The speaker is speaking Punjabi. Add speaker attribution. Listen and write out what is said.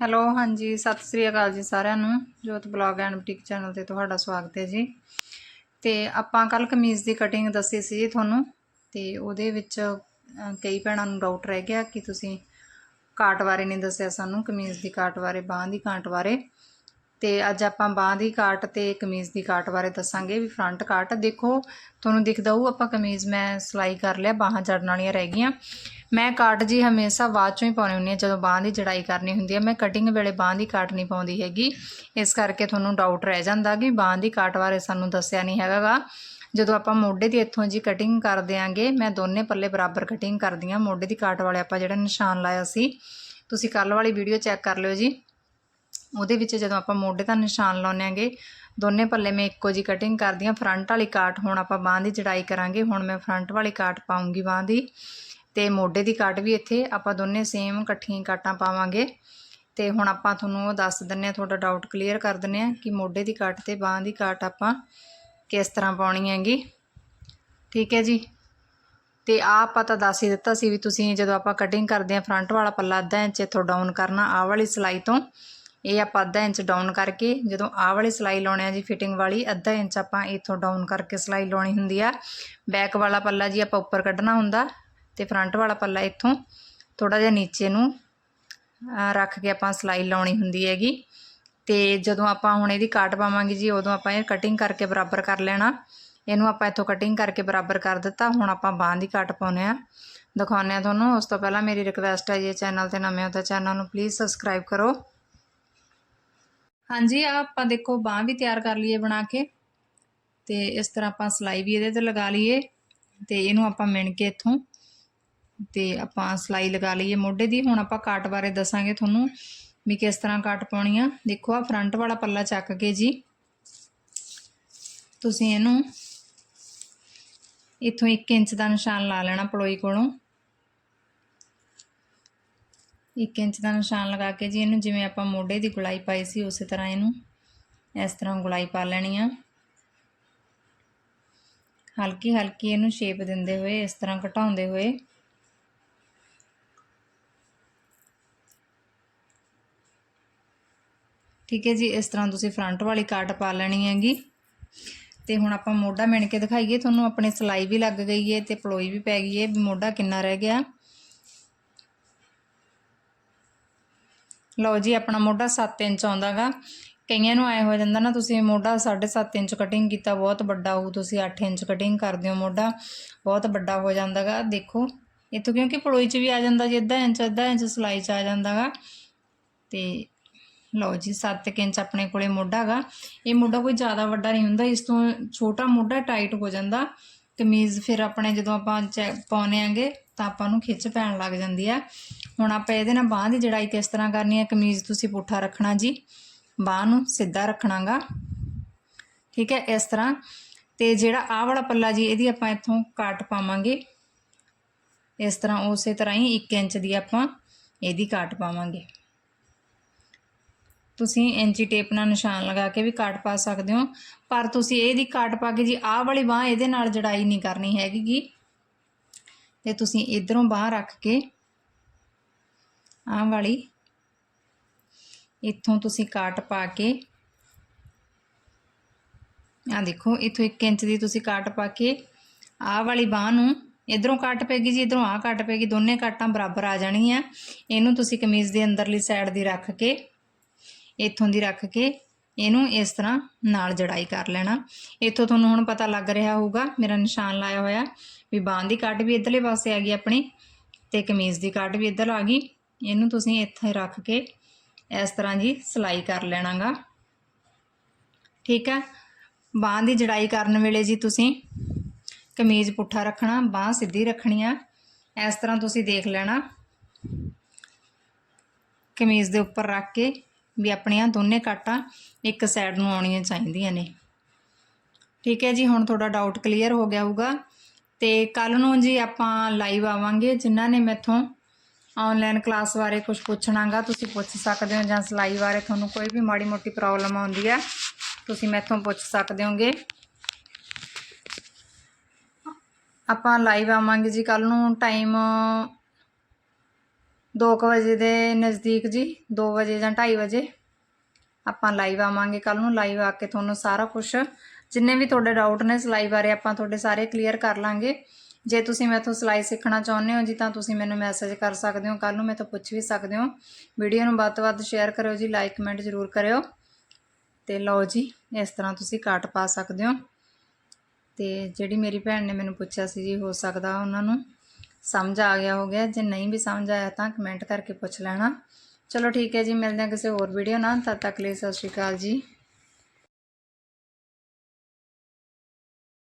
Speaker 1: ਹੈਲੋ, ਹਾਂਜੀ, ਸਤਿ ਸ੍ਰੀ ਅਕਾਲ ਜੀ ਸਾਰਿਆਂ ਨੂੰ। ਜੋਤ ਬਲੌਗ ਐਂਡ ਬੁਟੀਕ ਚੈਨਲ ਤੇ ਤੁਹਾਡਾ ਸਵਾਗਤ ਹੈ ਜੀ। ਤੇ ਆਪਾਂ ਕੱਲ ਕਮੀਜ਼ ਦੀ ਕਟਿੰਗ ਦੱਸੀ ਸੀ ਜੀ ਤੁਹਾਨੂੰ। ਤੇ ਉਹਦੇ ਵਿੱਚ ਕਈ ਭੈਣਾਂ ਨੂੰ ਡਾਊਟ ਰਹਿ ਗਿਆ ਕਿ ਤੁਸੀਂ ਕਾਟ ਬਾਰੇ ਨਹੀਂ ਦੱਸਿਆ ਸਾਨੂੰ, ਕਮੀਜ਼ ਦੀ ਕਾਟ ਬਾਰੇ, ਬਾਹਾਂ ਦੀ ਕਾਟ ਬਾਰੇ। ਤੇ ਅੱਜ ਆਪਾਂ ਬਾਹਾਂ ਦੀ ਕਾਟ ਤੇ ਕਮੀਜ਼ ਦੀ ਕਾਟ ਬਾਰੇ ਦੱਸਾਂਗੇ ਵੀ ਫਰੰਟ ਕਾਟ। ਦੇਖੋ, ਤੁਹਾਨੂੰ ਦਿਖਦਾ ਹੋਊ ਆਪਾਂ ਕਮੀਜ਼ ਮੈਂ ਸਿਲਾਈ ਕਰ ਲਿਆ, ਬਾਹਾਂ ਜੜਨ ਵਾਲੀਆਂ ਰਹਿ ਗਈਆਂ। ਮੈਂ ਕਾਟ ਜੀ ਹਮੇਸ਼ਾ ਬਾਅਦ ਚੋਂ ਹੀ ਪਾਉਣੀ ਹੁੰਦੀ ਹੈ, ਜਦੋਂ ਬਾਹਾਂ ਦੀ ਜੜਾਈ ਕਰਨੀ ਹੁੰਦੀ ਹੈ। ਮੈਂ ਕਟਿੰਗ ਵੇਲੇ ਬਾਹਾਂ ਦੀ ਕਾਟ ਨਹੀਂ ਪਾਉਂਦੀ ਹੈਗੀ। ਇਸ ਕਰਕੇ ਤੁਹਾਨੂੰ ਡਾਊਟ ਰਹਿ ਜਾਂਦਾ ਕਿ ਬਾਹਾਂ ਦੀ ਕਾਟ ਬਾਰੇ ਸਾਨੂੰ ਦੱਸਿਆ ਨਹੀਂ ਹੈਗਾਗਾ। ਜਦੋਂ ਆਪਾਂ ਮੋਢੇ ਦੀ ਇੱਥੋਂ ਜੀ ਕਟਿੰਗ ਕਰ ਦਿਆਂਗੇ, ਮੈਂ ਦੋਨੇ ਪੱਲੇ ਬਰਾਬਰ ਕਟਿੰਗ ਕਰਦੀ ਹਾਂ। ਮੋਢੇ ਦੀ ਕਾਟ ਵਾਲੇ ਆਪਾਂ ਜਿਹੜਾ ਨਿਸ਼ਾਨ ਲਾਇਆ ਸੀ, ਤੁਸੀਂ ਕੱਲ ਵਾਲੀ ਵੀਡੀਓ ਚੈੱਕ ਕਰ ਲਿਓ ਜੀ। ਉਹਦੇ ਵਿੱਚ ਜਦੋਂ ਆਪਾਂ ਮੋਢੇ ਦਾ ਨਿਸ਼ਾਨ ਲਾਉਂਦੇ ਆਂਗੇ ਦੋਨੇ ਪੱਲੇ ਮੈਂ ਇੱਕੋ ਜੀ ਕਟਿੰਗ ਕਰਦੀ ਹਾਂ। ਫਰੰਟ ਵਾਲੀ ਕਾਟ ਹੁਣ ਆਪਾਂ ਬਾਹਾਂ ਦੀ ਜੜਾਈ ਕਰਾਂਗੇ। ਹੁਣ ਮੈਂ ਫਰੰਟ ਵਾਲੀ ਕਾਟ ਪਾਉਂਗੀ ਬਾਹਾਂ ਦੀ ਤੇ ਮੋਢੇ ਦੀ ਕਾਟ ਵੀ ਇੱਥੇ ਆਪਾਂ ਦੋਨੇ ਸੇਮ ਇਕੱਠੀਆਂ ਕਾਟਾਂ ਪਾਵਾਂਗੇ। ਤੇ ਹੁਣ ਆਪਾਂ ਤੁਹਾਨੂੰ ਉਹ ਦੱਸ ਦਿੰਨੇ ਆ ਤੁਹਾਡਾ ਡਾਊਟ ਕਲੀਅਰ ਕਰ ਦਿੰਨੇ ਆ ਕਿ ਮੋਢੇ ਦੀ ਕਾਟ ਤੇ ਬਾਹਾਂ ਦੀ ਕਾਟ ਆਪਾਂ ਕਿਸ ਤਰ੍ਹਾਂ ਪਾਉਣੀ ਹੈਗੀ। ਠੀਕ ਹੈ ਜੀ? ਤੇ ਆ ਆਪਾਂ ਤਾਂ ਦੱਸ ਹੀ ਦਿੱਤਾ ਸੀ ਵੀ ਤੁਸੀਂ ਜਦੋਂ ਆਪਾਂ ਕਟਿੰਗ ਕਰਦੇ ਆ ਫਰੰਟ ਵਾਲਾ ਪੱਲਾ ਅੱਧਾ ਇੰਚ ਇੱਥੋਂ ਡਾਊਨ ਕਰਨਾ, ਆਹ ਵਾਲੀ ਸਲਾਈ ਤੋਂ। ਇਹ ਆਪਾਂ ਅੱਧਾ ਇੰਚ ਡਾਊਨ ਕਰਕੇ, ਜਦੋਂ ਆਹ ਵਾਲੀ ਸਲਾਈ ਲਾਉਣੇ ਆ ਜੀ ਫਿਟਿੰਗ ਵਾਲੀ, ਅੱਧਾ ਇੰਚ ਆਪਾਂ ਇੱਥੋਂ ਡਾਊਨ ਕਰਕੇ ਸਲਾਈ ਲਾਉਣੀ ਹੁੰਦੀ ਆ। ਬੈਕ ਵਾਲਾ ਪੱਲਾ ਜੀ ਆਪਾਂ ਉੱਪਰ ਕੱਢਣਾ ਹੁੰਦਾ ਤੇ ਫਰੰਟ ਵਾਲਾ ਪੱਲਾ ਇੱਥੋਂ ਥੋੜਾ ਜਿਹਾ ਨੀਚੇ ਨੂੰ ਰੱਖ ਕੇ ਆਪਾਂ ਸਲਾਈ ਲਾਉਣੀ ਹੁੰਦੀ ਹੈਗੀ। ਤੇ ਜਦੋਂ ਆਪਾਂ ਹੁਣ ਇਹਦੀ ਕਾਟ ਪਾਵਾਂਗੇ ਜੀ, ਉਦੋਂ ਆਪਾਂ ਇਹ ਕਟਿੰਗ ਕਰਕੇ ਬਰਾਬਰ ਕਰ ਲੈਣਾ। ਇਹਨੂੰ ਆਪਾਂ ਇੱਥੋਂ ਕਟਿੰਗ ਕਰਕੇ ਬਰਾਬਰ ਕਰ ਦਿੱਤਾ, ਹੁਣ ਆਪਾਂ ਬਾਹਾਂ ਦੀ ਕਾਟ ਪਾਉਨੇ ਆ। ਦਿਖਾਉਂਦੇ ਆ ਤੁਹਾਨੂੰ। ਉਸ ਤੋਂ ਪਹਿਲਾਂ ਮੇਰੀ ਰਿਕਵੈਸਟ ਹੈ ਜੇ ਚੈਨਲ ਤੇ ਨਵੇਂ ਹੋ ਤਾਂ ਚੈਨਲ ਨੂੰ ਪਲੀਜ਼ ਸਬਸਕ੍ਰਾਈਬ ਕਰੋ। ਹਾਂਜੀ ਆ ਆਪਾਂ ਦੇਖੋ ਬਾਹ ਵੀ ਤਿਆਰ ਕਰ ਲਈਏ ਬਣਾ ਕੇ। ਤੇ ਇਸ ਤਰ੍ਹਾਂ ਆਪਾਂ ਸਲਾਈ ਵੀ ਇਹਦੇ ਤੇ ਲਗਾ ਲਈਏ ਤੇ ਇਹਨੂੰ ਆਪਾਂ ਮਿਣ ਕੇ ਇੱਥੋਂ। ਤੇ ਆਪਾਂ ਸਲਾਈ ਲਗਾ ਲਈਏ ਮੋਢੇ ਦੀ। ਹੁਣ ਆਪਾਂ ਕਾਟ ਬਾਰੇ ਦੱਸਾਂਗੇ ਤੁਹਾਨੂੰ ਵੀ ਕਿਸ ਤਰ੍ਹਾਂ ਕਾਟ ਪਾਉਣੀ ਆ। ਦੇਖੋ ਆ ਫਰੰਟ ਵਾਲਾ ਪੱਲਾ ਚੱਕ ਕੇ ਜੀ। ਤੁਸੀਂ ਇਹਨੂੰ ਇੱਥੋਂ 1 ਇੰਚ ਦਾ ਨਿਸ਼ਾਨ ਲਾ ਲੈਣਾ ਪਲੋਈ ਕੋਲੋਂ। 1 ਇੰਚ ਦਾ ਨਿਸ਼ਾਨ ਲਗਾ ਕੇ ਜੀ ਇਹਨੂੰ ਜਿਵੇਂ ਆਪਾਂ ਮੋਢੇ ਦੀ ਗੁਲਾਈ ਪਾਈ ਸੀ ਉਸੇ ਤਰ੍ਹਾਂ ਇਹਨੂੰ ਇਸ ਤਰ੍ਹਾਂ ਗੁਲਾਈ ਪਾ ਲੈਣੀ ਆ। ਹਲਕੀ ਹਲਕੀ ਇਹਨੂੰ ਸ਼ੇਪ ਦਿੰਦੇ ਹੋਏ, ਇਸ ਤਰ੍ਹਾਂ ਘਟਾਉਂਦੇ ਹੋਏ। ਠੀਕ ਹੈ ਜੀ, ਇਸ ਤਰ੍ਹਾਂ ਤੁਸੀਂ ਫਰੰਟ ਵਾਲੀ ਕਾਟ ਪਾ ਲੈਣੀ ਹੈਗੀ। ਤੇ ਹੁਣ ਆਪਾਂ ਮੋਢਾ ਮਿਣ ਕੇ ਦਿਖਾਈਏ, ਤੁਹਾਨੂੰ ਆਪਣੀ ਸਲਾਈ ਵੀ ਲੱਗ ਗਈ ਹੈ ਤੇ ਪਲੋਈ ਵੀ ਪੈ ਗਈ ਹੈ ਵੀ ਮੋਢਾ ਕਿੰਨਾ ਰਹਿ ਗਿਆ। ਲਓ ਜੀ, ਆਪਣਾ ਮੋਢਾ 7 ਇੰਚ ਆਉਂਦਾਗਾ ਕਈਆਂ ਨੂੰ ਆਏ ਹੋ ਜਾਂਦਾ ਨਾ, ਤੁਸੀਂ ਮੋਢਾ 7.5 ਇੰਚ ਕਟਿੰਗ ਕੀਤਾ, ਬਹੁਤ ਵੱਡਾ ਹੋਊ, ਤੁਸੀਂ 8 ਇੰਚ ਕਟਿੰਗ ਕਰਦੇ ਹੋ ਮੋਢਾ, ਬਹੁਤ ਵੱਡਾ ਹੋ ਜਾਂਦਾਗਾ ਦੇਖੋ, ਇੱਥੋਂ ਕਿਉਂਕਿ ਪਲੋਈ 'ਚ ਵੀ ਆ ਜਾਂਦਾ ਜੀ, ਅੱਧਾ ਇੰਚ ਅੱਧਾ ਇੰਚ ਸਲਾਈ 'ਚ ਆ ਜਾਂਦਾਗਾ ਤੇ ਲਓ ਜੀ 7 ਇੰਚ ਆਪਣੇ ਕੋਲੇ ਮੋਢਾ ਹੈਗਾ ਇਹ ਮੋਢਾ ਕੋਈ ਜ਼ਿਆਦਾ ਵੱਡਾ ਨਹੀਂ ਹੁੰਦਾ, ਇਸ ਤੋਂ ਛੋਟਾ ਮੋਢਾ ਟਾਈਟ ਹੋ ਜਾਂਦਾ। ਕਮੀਜ਼ ਫਿਰ ਆਪਣੇ ਜਦੋਂ ਆਪਾਂ ਚੈ ਪਾਉਨੇ ਆਂਗੇ, ਤਾਂ ਆਪਾਂ ਨੂੰ ਖਿੱਚ ਪੈਣ ਲੱਗ ਜਾਂਦੀ ਆ। ਹੁਣ ਆਪਾਂ ਇਹਦੇ ਨਾਲ ਬਾਹ ਦੀ ਜੜਾਈ ਕਿਸ ਤਰ੍ਹਾਂ ਕਰਨੀ ਹੈ, ਕਮੀਜ਼ ਤੁਸੀਂ ਪੁੱਠਾ ਰੱਖਣਾ ਜੀ। ਬਾਹ ਨੂੰ ਸਿੱਧਾ ਰੱਖਣਾਗਾ। ਠੀਕ ਹੈ, ਇਸ ਤਰ੍ਹਾਂ। ਤੇ ਜਿਹੜਾ ਆਹ ਵਾਲਾ ਪੱਲਾ ਜੀ, ਇਹਦੀ ਆਪਾਂ ਇੱਥੋਂ ਕਾਟ ਪਾਵਾਂਗੇ। ਇਸ ਤਰ੍ਹਾਂ ਉਸੇ ਤਰ੍ਹਾਂ ਹੀ 1 ਇੰਚ ਦੀ ਆਪਾਂ ਇਹਦੀ ਕਾਟ ਪਾਵਾਂਗੇ। ਤੁਸੀਂ ਇੰਚੀ ਟੇਪ ਨਾਲ ਨਿਸ਼ਾਨ ਲਗਾ ਕੇ ਵੀ ਕਾਟ ਪਾ ਸਕਦੇ ਹੋ। ਪਰ ਤੁਸੀਂ ਇਹਦੀ ਕਾਟ ਪਾ ਕੇ ਜੀ, ਆਹ ਵਾਲੀ ਬਾਹ ਇਹਦੇ ਨਾਲ ਜੜਾਈ ਨਹੀਂ ਕਰਨੀ ਹੈਗੀ ਗੀ। ਤੇ ਤੁਸੀਂ ਇਧਰੋਂ ਬਾਹ ਰੱਖ ਕੇ ਆਹ ਵਾਲੀ। ਇੱਥੋਂ ਤੁਸੀਂ ਕਾਟ ਪਾ ਕੇ ਆ ਦੇਖੋ, ਇੱਥੋਂ 1 ਇੰਚ ਦੀ ਤੁਸੀਂ ਕਾਟ ਪਾ ਕੇ, ਆਹ ਵਾਲੀ ਬਾਹ ਨੂੰ ਇਧਰੋਂ ਕੱਟ ਪੈਗੀ ਜੀ, ਇਧਰੋਂ ਆਹ ਕੱਟ ਪੈਗੀ ਦੋਨੇ ਕਾਟਾਂ ਬਰਾਬਰ ਆ ਜਾਣਗੀਆਂ। ਇਹਨੂੰ ਤੁਸੀਂ ਕਮੀਜ਼ ਦੇ ਅੰਦਰਲੀ ਸਾਈਡ ਦੀ ਰੱਖ ਕੇ, ਇੱਥੋਂ ਦੀ ਰੱਖ ਕੇ ਇਹਨੂੰ ਇਸ ਤਰ੍ਹਾਂ ਨਾਲ ਜੜਾਈ ਕਰ ਲੈਣਾ। ਇੱਥੋਂ ਤੁਹਾਨੂੰ ਹੁਣ ਪਤਾ ਲੱਗ ਰਿਹਾ ਹੋਊਗਾ, ਮੇਰਾ ਨਿਸ਼ਾਨ ਲਾਇਆ ਹੋਇਆ, ਵੀ ਬਾਹਾਂ ਦੀ ਕੱਟ ਵੀ ਇਧਰਲੇ ਪਾਸੇ ਆ ਗਈ ਆਪਣੀ ਤੇ ਕਮੀਜ਼ ਦੀ ਕੱਟ ਵੀ ਇੱਧਰ ਆ ਗਈ। ਇਹਨੂੰ ਤੁਸੀਂ ਇੱਥੇ ਰੱਖ ਕੇ ਇਸ ਤਰ੍ਹਾਂ ਜੀ ਸਿਲਾਈ ਕਰ ਲੈਣਾਗਾ। ਠੀਕ ਹੈ? ਬਾਹਾਂ ਦੀ ਜੜਾਈ ਕਰਨ ਵੇਲੇ ਜੀ ਤੁਸੀਂ ਕਮੀਜ਼ ਪੁੱਠਾ ਰੱਖਣਾ, ਬਾਹ ਸਿੱਧੀ ਰੱਖਣੀ ਆ। ਇਸ ਤਰ੍ਹਾਂ ਤੁਸੀਂ ਦੇਖ ਲੈਣਾ। ਕਮੀਜ਼ ਦੇ ਉੱਪਰ ਰੱਖ ਕੇ ਵੀ ਆਪਣੀਆਂ ਦੋਨੇ ਕਾਟਾਂ ਇੱਕ ਸਾਈਡ ਨੂੰ ਆਉਣੀਆਂ ਚਾਹੀਦੀਆਂ ਨੇ। ਠੀਕ ਹੈ ਜੀ, ਹੁਣ ਤੁਹਾਡਾ ਡਾਊਟ ਕਲੀਅਰ ਹੋ ਗਿਆ ਹੋਊਗਾ। ਤੇ ਕੱਲ ਨੂੰ ਜੀ ਆਪਾਂ ਲਾਈਵ ਆਵਾਂਗੇ, ਜਿਨ੍ਹਾਂ ਨੇ ਮੈਥੋਂ ਆਨਲਾਈਨ ਕਲਾਸ ਬਾਰੇ ਕੁਝ ਪੁੱਛਣਾਗਾ, ਤੁਸੀਂ ਪੁੱਛ ਸਕਦੇ ਹੋ ਜਾਂ ਸਿਲਾਈ ਬਾਰੇ ਤੁਹਾਨੂੰ ਕੋਈ ਵੀ ਮਾੜੀ ਮੋਟੀ ਪ੍ਰੋਬਲਮ ਆਉਂਦੀ ਹੈ, ਤੁਸੀਂ ਮੈਥੋਂ ਪੁੱਛ ਸਕਦੇ ਹੋਗੇ। ਆਪਾਂ ਲਾਈਵ ਆਵਾਂਗੇ ਜੀ ਕੱਲ ਨੂੰ ਟਾਈਮ 2 ਵਜੇ ਦੇ ਨਜ਼ਦੀਕ ਜੀ 2 ਵਜੇ ਜਾਂ 2:30 ਵਜੇ। ਆਪਾਂ ਲਾਈਵ ਆਵਾਂਗੇ ਕੱਲ ਨੂੰ ਲਾਈਵ ਆ ਕੇ ਤੁਹਾਨੂੰ ਸਾਰਾ ਕੁਝ ਜਿੰਨੇ ਵੀ ਤੁਹਾਡੇ ਡਾਊਟ ਨੇ ਸਿਲਾਈ ਬਾਰੇ ਆਪਾਂ ਤੁਹਾਡੇ ਸਾਰੇ ਕਲੀਅਰ ਕਰ ਲਾਂਗੇ। ਜੇ ਤੁਸੀਂ ਮੈਥੋਂ ਸਿਲਾਈ ਸਿੱਖਣਾ ਚਾਹੁੰਦੇ ਹੋ ਜੀ, ਤਾਂ ਤੁਸੀਂ ਮੈਨੂੰ ਮੈਸੇਜ ਕਰ ਸਕਦੇ ਹੋ ਕੱਲ ਨੂੰ ਮੈਥੋਂ ਪੁੱਛ ਵੀ ਸਕਦੇ ਹੋ। ਵੀਡੀਓ ਨੂੰ ਵੱਧ ਤੋਂ ਵੱਧ ਸ਼ੇਅਰ ਕਰਿਓ ਜੀ ਲਾਈਕ ਕਮੈਂਟ ਜ਼ਰੂਰ ਕਰਿਓ। ਤੇ ਲਓ ਜੀ, ਇਸ ਤਰ੍ਹਾਂ ਤੁਸੀਂ ਕਾਟ ਪਾ ਸਕਦੇ ਹੋ। ਤੇ ਜਿਹੜੀ ਮੇਰੀ ਭੈਣ ਨੇ ਮੈਨੂੰ ਪੁੱਛਿਆ ਸੀ ਜੀ, ਹੋ ਸਕਦਾ ਉਹਨਾਂ ਨੂੰ ਸਮਝ ਆ ਗਿਆ ਹੋ ਗਿਆ ਜੇ ਨਹੀਂ ਵੀ ਸਮਝ ਆਇਆ ਤਾਂ ਕਮੈਂਟ ਕਰਕੇ ਪੁੱਛ ਲੈਣਾ। ਚਲੋ ਠੀਕ ਹੈ ਜੀ, ਮਿਲਦੇ ਹਾਂ ਕਿਸੇ ਹੋਰ ਵੀਡੀਓ ਨਾਲ। ਤਦ ਤੱਕ ਲਈ ਸਤਿ ਸ਼੍ਰੀ ਅਕਾਲ ਜੀ।